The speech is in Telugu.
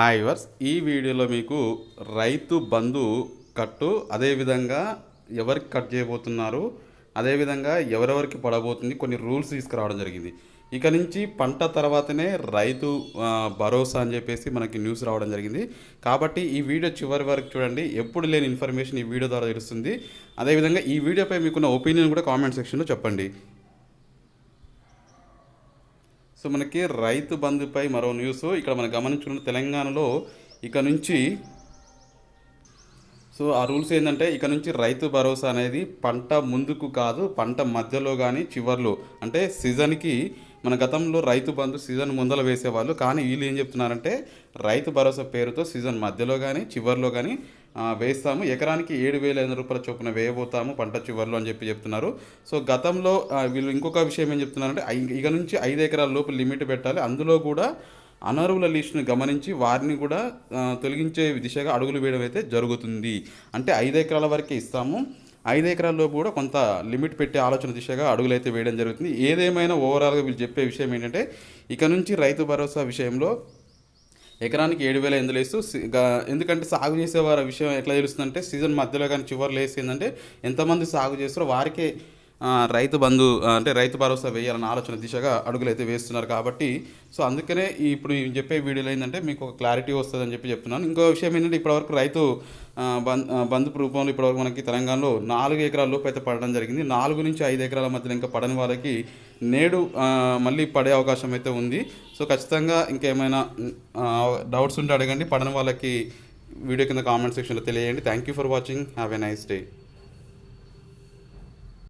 హాయ్ వర్స్ ఈ వీడియోలో మీకు రైతు బంధు కట్టు అదేవిధంగా ఎవరికి కట్ చేయబోతున్నారు అదేవిధంగా ఎవరెవరికి పడబోతుంది కొన్ని రూల్స్ తీసుకురావడం జరిగింది. ఇక నుంచి పంట తర్వాతనే రైతు భరోసా అని చెప్పేసి మనకి న్యూస్ రావడం జరిగింది. కాబట్టి ఈ వీడియో చివరి వరకు చూడండి. ఎప్పుడు లేని ఇన్ఫర్మేషన్ ఈ వీడియో ద్వారా తెలుస్తుంది. అదేవిధంగా ఈ వీడియోపై మీకున్న ఒపీనియన్ కూడా కామెంట్ సెక్షన్లో చెప్పండి. సో మనకి రైతు బంధుపై మరో న్యూస్. ఇక్కడ మనం గమనించుకున్న తెలంగాణలో ఇక నుంచి సో ఆ రూల్స్ ఏంటంటే ఇక నుంచి రైతు భరోసా అనేది పంట ముందుకు కాదు పంట మధ్యలో కానీ చివర్లో. అంటే సీజన్కి మన గతంలో రైతు బంధు సీజన్ ముందల వేసేవాళ్ళు. కానీ వీళ్ళు ఏం చెప్తున్నారంటే రైతు భరోసా పేరుతో సీజన్ మధ్యలో కానీ చివర్లో కానీ వేస్తాము. ఎకరానికి ఏడు వేల ఐదు రూపాయల చొప్పున వేయబోతాము పంట చివరిలో అని చెప్పి చెప్తున్నారు. సో గతంలో వీళ్ళు ఇంకొక విషయం ఏం చెప్తున్నారంటే ఇక నుంచి ఐదు ఎకరాల లోపు లిమిట్ పెట్టాలి. అందులో కూడా అనర్హుల లిస్టును గమనించి వారిని కూడా తొలగించే దిశగా అడుగులు వేయడం అయితే జరుగుతుంది. అంటే ఐదు ఎకరాల వరకే ఇస్తాము. ఐదు ఎకరాల్లో కూడా కొంత లిమిట్ పెట్టే ఆలోచన దిశగా అడుగులు అయితే వేయడం జరుగుతుంది. ఏదేమైనా ఓవరాల్గా వీళ్ళు చెప్పే విషయం ఏంటంటే ఇక నుంచి రైతు భరోసా విషయంలో ఎకరానికి ఏడు వేల ఎందులు వేస్తూ ఎందుకంటే సాగు చేసేవారి విషయం ఎట్లా తెలుస్తుందంటే సీజన్ మధ్యలో కానీ చివరిలో వేసి ఏంటంటే ఎంతమంది సాగు చేస్తారో వారికే రైతు బంధు అంటే రైతు భరోసా వేయాలన్న ఆలోచన దిశగా అడుగులు అయితే వేస్తున్నారు కాబట్టి సో అందుకనే ఇప్పుడు నేను చెప్పే వీడియోలో ఏంటంటే మీకు ఒక క్లారిటీ వస్తుందని చెప్పి చెప్తున్నాను. ఇంకో విషయం ఏంటంటే ఇప్పటివరకు రైతు బంధు బంధు రూపంలో ఇప్పటివరకు మనకి తెలంగాణలో నాలుగు ఎకరాల లోపు అయితే పడడం జరిగింది. నాలుగు నుంచి ఐదు ఎకరాల మధ్యలో ఇంకా పడని వాళ్ళకి నేడు మళ్ళీ పడే అవకాశం అయితే ఉంది. సో ఖచ్చితంగా ఇంకేమైనా డౌట్స్ ఉంటే అడగండి. పడని వాళ్ళకి వీడియో కింద కామెంట్ సెక్షన్లో తెలియజేయండి. Thank you for watching have a nice day